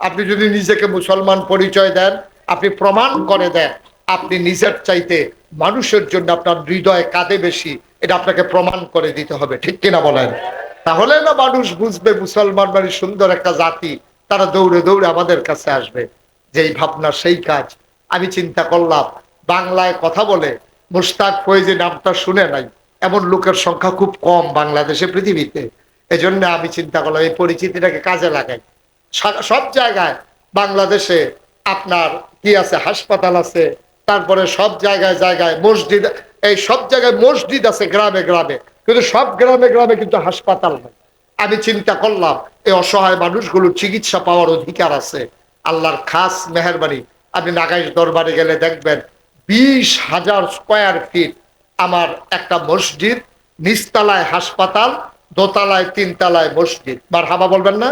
আপনি যদি নিজেকে মুসলমান পরিচয় দেন, আপনি প্রমাণ করে দেন, আপনি নিজের চাইতে মানুষের জন্য আপনার হৃদয় কাঁদে বেশি, এটা আপনাকে প্রমাণ করে দিতে হবে, ঠিক কিনা বলেন? তাহলে না মানুষ বুঝবে মুসলমান মানে সুন্দর একটা জাতি, তারা দৌড়ে দৌড়ে আমাদের কাছে আসবে। যেই ভাবনা, সেই কাজ। আমি চিন্তা করলাম, বাংলায় কথা বলে মুস্তাক ফয়েজি নামটা শুনে নাই। এমন লোকের সংখ্যা খুব কম বাংলাদেশে, পৃথিবীতে। এজন্য আমি চিন্তা করলাম, এই পরিচিতিটাকে কাজে লাগাই। সব জায়গায় বাংলাদেশে আপনার কি আছে, হাসপাতাল আছে, তারপরে সব জায়গায় জায়গায় মসজিদ, এই সব জায়গায় মসজিদ আছে গ্রামে গ্রামে, কিন্তু সব গ্রামে গ্রামে কিন্তু হাসপাতাল নেই। আমি চিন্তা করলাম, এই অসহায় মানুষগুলো চিকিৎসা পাওয়ার অধিকার আছে, আল্লাহর খাস মেহরবানি। আপনি নাগাইশ দরবারে গেলে দেখবেন, বিশ হাজার স্কোয়ার ফিট আমার একটা মসজিদ, নিচতলায় হাসপাতাল, দোতলায় তিনতলায় মসজিদ। বার হাবা বলবেন না?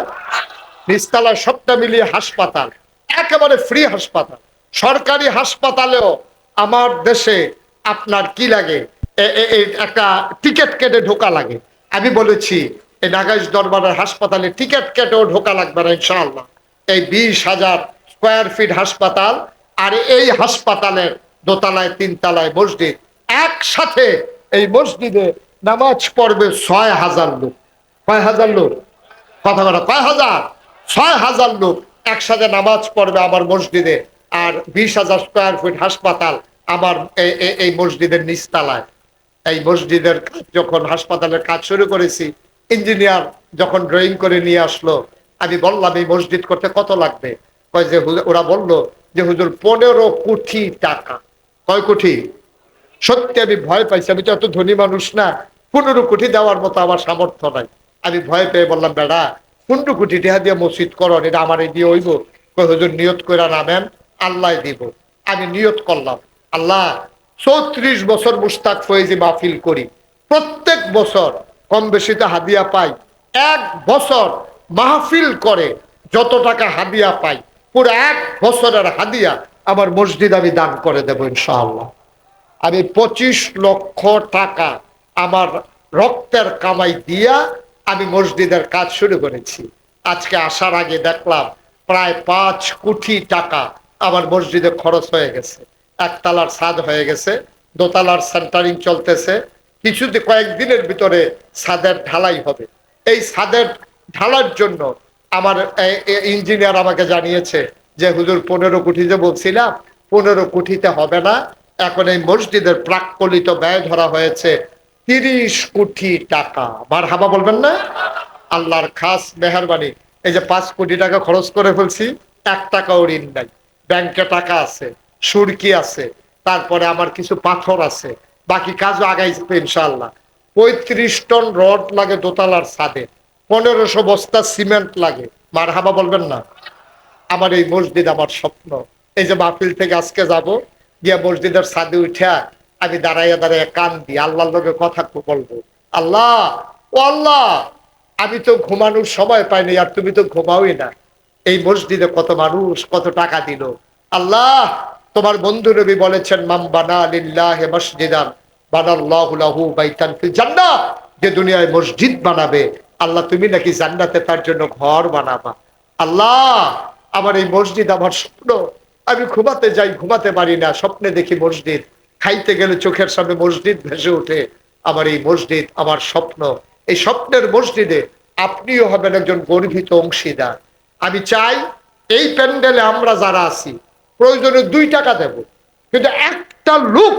নিচতলায় সবটা মিলিয়ে হাসপাতাল, একেবারে ফ্রি হাসপাতাল। সরকারি হাসপাতালেও আমার দেশে আপনার কি লাগে? একটা টিকিট কেটে ঢোকা লাগে। আমি বলেছি, এই নাগাইশ দরবারের হাসপাতালে টিকিট কেটেও ঢোকা লাগবে না, ইনশাআল্লাহ। এই বিশ হাজার স্কোয়ার ফিট হাসপাতাল আর এই হাসপাতালের দোতলায়, তিনতলায় মসজিদ। একসাথে এই মসজিদে নামাজ পড়বে ছয় হাজার লোক। কয় হাজার লোক। কথা বলা কয় হাজার? ছয় হাজার লোক একসাথে নামাজ পড়বে আমার মসজিদে আর বিশ হাজার স্কোয়ার ফিট হাসপাতাল আমার এই- মসজিদের নিচতলায়। এই মসজিদের যখন হাসপাতালের কাজ শুরু করেছি ইঞ্জিনিয়ার যখন ড্রয়িং করে নিয়ে আসলো, আমি বললাম, এই মসজিদ করতে কত লাগবে? কয় যে ওরা বলল যে, হুজুর, পনেরো কোটি টাকা। কয় কোটি? সত্যি আমি ভয় পাইছি, আমি তো এত ধনী মানুষ না, পনেরো কোটি দেওয়ার মতো আমার সামর্থ্য নাই। আমি ভয় পেয়ে বললাম, বেড়া পনেরো কোটি টাকা দিয়ে মসজিদ করো এটা আমার এই দিয়ে হইব। হুজুর, নিয়ত করে নামেন আল্লাহ দিব। আমি নিয়ত করলাম। আল্লাহ, চৌত্রিশ বছর মুস্তাক ফয়েজি মাহফিল করি। প্রত্যেক বছর কম বেশি তো হাদিয়া পাই। এক বছর মাহফিল করে যত টাকা হাদিয়া পাই, পুরো এক বছরের হাদিয়া আমার মসজিদ আমি দান করে দেবো ইনশাআল্লাহ। আমি পঁচিশ লক্ষ টাকা আমার রক্তের কামাই দিয়া আমি মসজিদের কাজ শুরু করেছি। আজকে আসার আগে দেখলাম প্রায় পাঁচ কোটি টাকা আমার মসজিদে খরচ হয়ে গেছে। একতলার ছাদ হয়ে গেছে, দোতলার সেন্টারিং চলতেছে। কিছুতে কয়েকদিনের ভিতরে ছাদের ঢালাই হবে। এই ছাদের ঢালার জন্য আমার ইঞ্জিনিয়ার আমাকে জানিয়েছে যে, হুজুর, পনেরো কোটি যে বলছিলাম, পনেরো কোটিতে হবে না। এখন এই মসজিদের প্রাক্কলিত ব্যয় ধরা হয়েছে তিরিশ কোটি টাকা। বার হাবা বলবেন না? আল্লাহর খাস মেহরবানি। এই যে পাঁচ কোটি টাকা খরচ করে ফেলছি, এক টাকাও ঋণ নাই। ব্যাংকে টাকা আছে, সুরকি আছে, তারপরে আমার কিছু পাথর আছে। বাকি কাজও আগাইছে ইনশাল্লাহ পঁয়ত্রিশ টন রড লাগে দোতলার ছাদে, পনেরোশো বস্তা সিমেন্ট লাগে। মার হাবা বলবেন না? আমার এই মসজিদ আমার স্বপ্ন। এই যে মাহফিল থেকে আজকে যাব, গিয়া মসজিদের ছাদে উঠা আমি দাঁড়াইয়া দাঁড়াইয়া কান দিই আল্লাহর লোকে কথা বলব। আল্লাহ, ও আল্লাহ, আমি তো ঘুমানোর সময় পাইনি আর তুমি তো ঘুমাওই না। এই মসজিদে কত মানুষ, কত টাকা দিল। আল্লাহ, তোমার বন্ধু নবী বলেছেন মাম বানা লিল্লাহে মসজিদান, বানাল্লাহু লাহু বাইতান যে দুনিয়ায় মসজিদ বানাবে, আল্লাহ তুমি নাকি জান্নাতে তার জন্য ঘর বানাবা। আল্লাহ, আমার এই মসজিদ আমার স্বপ্ন। আমি ঘুমাতে যাই, ঘুমাতে পারি না, স্বপ্নে দেখি মসজিদ। খাইতে গেলে চোখের সামনে মসজিদ ভেসে ওঠে। আমার এই মসজিদ আমার স্বপ্ন। এই স্বপ্নের মসজিদে আপনিও হবেন একজন গর্বিত অংশীদার। আমি চাই এই প্যান্ডেলে আমরা যারা আছি, প্রয়োজনে দুই টাকা দেব। কিন্তু একটা লোক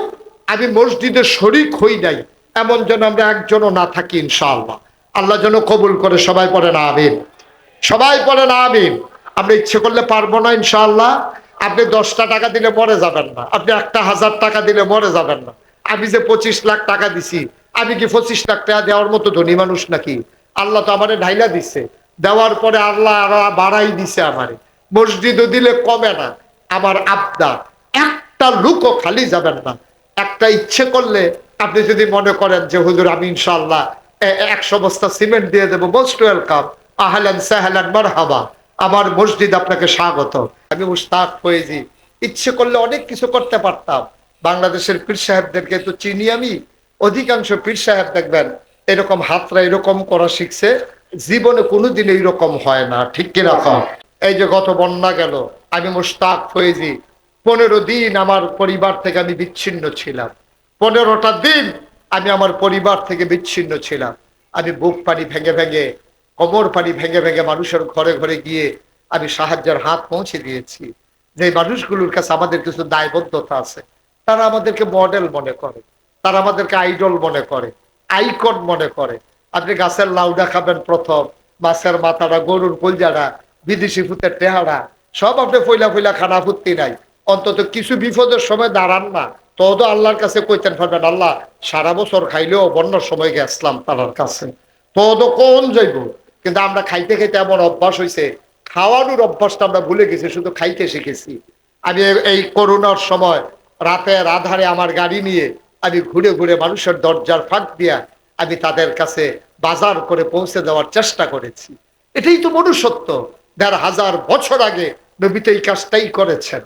আমি মসজিদে শরিক হই নাই, এমন যেন আমরা একজনও না থাকি ইনশাআল্লাহ। আল্লাহ যেন কবুল করে সবাই পড়ে না আমিন। সবাই পড়ে না আমিন। আমরা ইচ্ছে করলে পারব না ইনশাআল্লাহ। আপনি দশটা টাকা দিলে মরে যাবেন না। আপনি একটা হাজার টাকা দিলে মরে যাবেন না। আমি যে পঁচিশ লাখ টাকা দিছি, আমি কি পঁচিশ লাখ টাকা দেওয়ার মতো ধনী মানুষ নাকি? আল্লাহ তো আমারে ঢাইলা দিছে। দেওয়ার পরে আল্লাহ বাড়াই দিছে আমারে। মসজিদও দিলে কমে না। আমার আবদার একটা লুকও খালি যাবেন না। একটা ইচ্ছে করলে আপনি যদি মনে করেন যে, হুজুর, আমি ইনশাল্লাহ একশো বস্তা সিমেন্ট দিয়ে দেবো। Most welcome. আহলান সাহলান মারহাবা। আমার মসজিদ আপনাকে স্বাগত। আমি মুস্তাক ফয়েজি। ইচ্ছে করলে অনেক কিছু করতে পারতাম। বাংলাদেশের পীর সাহেবদেরকে তো চিনি আমি। অধিকাংশ পীর সাহেব দেখবেন এরকম হাতরা এরকম করা শিখছে, জীবনে কোনোদিন এইরকম হয় না। ঠিক কীরকম এই যে গত বন্যা গেল, আমি মুস্তাক ফয়েজি। পনেরো দিন আমার পরিবার থেকে আমি বিচ্ছিন্ন ছিলাম। পনেরোটা দিন আমি আমার পরিবার থেকে বিচ্ছিন্ন ছিলাম। আমি বুক পানি ভেঙে ভেঙে কোমর পানি ভেঙে ভেঙে মানুষের ঘরে ঘরে গিয়ে আমি সাহায্যের হাত পৌঁছে দিয়েছি। যে মানুষগুলোর কাছে আমাদের কিছু দায়বদ্ধতা আছে, তারা আমাদেরকে মডেল মনে করে, তারা আমাদেরকে আইডল মনে করে আইকন মনে করে। আপনি গাছের লাউডা খাবেন প্রথম, মাছের মাথাটা, গরুর কলজাটা, বিদেশি ফুতের টেহারা সব আপনি ফইলা ফইলা খানা ফুর্তি নাই। অন্তত কিছু বিপদের সময় দাঁড়ান না। তো তো আল্লাহর কাছে কইতেন পারবেন আল্লাহ, সারা বছর খাইলেও বন্যার সময় গেছিলাম তার কাছে। তদ কোন যাইব? কিন্তু আমরা খাইতে খাইতে এমন অভ্যাস হয়েছে খাওয়ানোর অভ্যাসটা আমরা ভুলে গেছি, শুধু খাইতে শিখেছি। আমি এই করোনার সময় রাতের আধারে আমার গাড়ি নিয়ে আমি ঘুরে ঘুরে মানুষের দরজার ফাঁক দিয়া আমি তাদের কাছে বাজার করে পৌঁছে দেওয়ার চেষ্টা করেছি। এটাই তো মনুষ্যত্ব। দেড় হাজার বছর আগে নবীতে এই কাজটাই করেছেন।